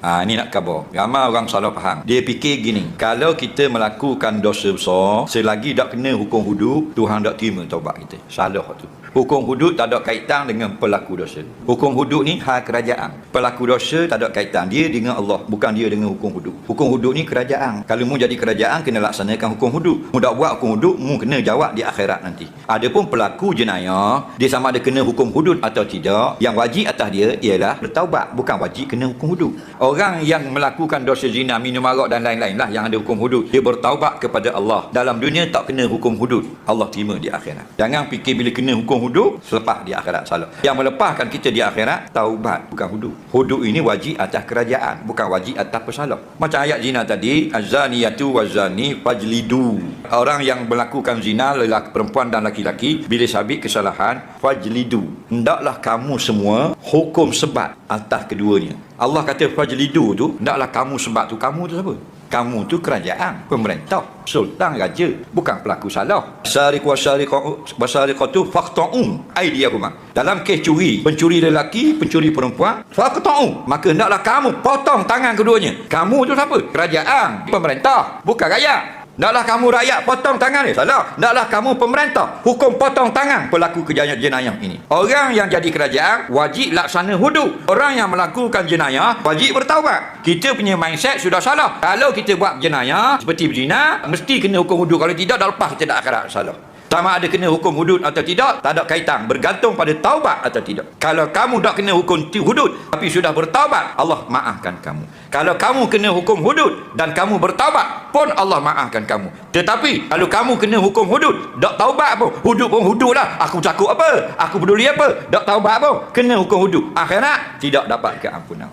Ha, ini nak khabar. Ramai orang salah faham. Dia fikir gini, kalau kita melakukan dosa besar, selagi tak kena hukum hudud, Tuhan tak terima taubat kita. Salah tu. Hukum hudud tak ada kaitan dengan pelaku dosa. Hukum hudud ni hal kerajaan. Pelaku dosa tak ada kaitan. Dia dengan Allah, bukan dia dengan hukum hudud. Hukum hudud ni kerajaan. Kalau mu jadi kerajaan, kena laksanakan hukum hudud. Mu tak buat hukum hudud, mu kena jawab di akhirat nanti. Adapun pelaku jenayah, dia sama ada kena hukum hudud atau tidak, yang wajib atas dia ialah bertaubat. Bukan wajib kena hukum hudud. Orang yang melakukan dosa zina, minum arak dan lain-lain lah yang ada hukum hudud. Dia bertaubat kepada Allah. Dalam dunia tak kena hukum hudud. Allah terima di akhirat. Jangan fikir bila kena hukum hudud, selepas di akhirat salah. Yang melepaskan kita di akhirat, taubat. Bukan hudud. Hudud ini wajib atas kerajaan. Bukan wajib atas pesalah. Macam ayat zina tadi, Az-zaniyatu waz-zani fajlidu. Orang yang melakukan zina, lelaki, perempuan dan laki-laki, bila sabit kesalahan, fajlidu. Hendaklah kamu semua hukum sebat atas keduanya. Allah kata fajlidu tu, hendaklah kamu sebat tu. Kamu tu siapa? Kamu tu kerajaan, pemerintah, sultan raja, bukan pelaku salah. Sariq wa sariqatu wasariqatu faqta'u aydiyahuma. Dalam kes curi, pencuri lelaki, pencuri perempuan, faqta'u, maka hendaklah kamu potong tangan keduanya. Kamu tu siapa? Kerajaan, pemerintah, bukan rakyat. Naklah kamu rakyat potong tangan ni? Salah. Naklah kamu pemerintah hukum potong tangan pelaku kejayaan jenayah ini. Orang yang jadi kerajaan wajib laksana hudud. Orang yang melakukan jenayah wajib bertaubat. Kita punya mindset sudah salah. Kalau kita buat jenayah seperti berzina, mesti kena hukum hudud. Kalau tidak, dah lepas kita dah akhirat salah. Sama ada kena hukum hudud atau tidak, tak ada kaitan. Bergantung pada taubat atau tidak. Kalau kamu tak kena hukum hudud, tapi sudah bertaubat, Allah maafkan kamu. Kalau kamu kena hukum hudud dan kamu bertaubat, pun Allah maafkan kamu. Tetapi, kalau kamu kena hukum hudud, tak taubat pun, hudud pun hudud lah. Aku takut apa? Aku peduli apa? Tak taubat pun, kena hukum hudud. Akhirat, tidak dapat keampunan.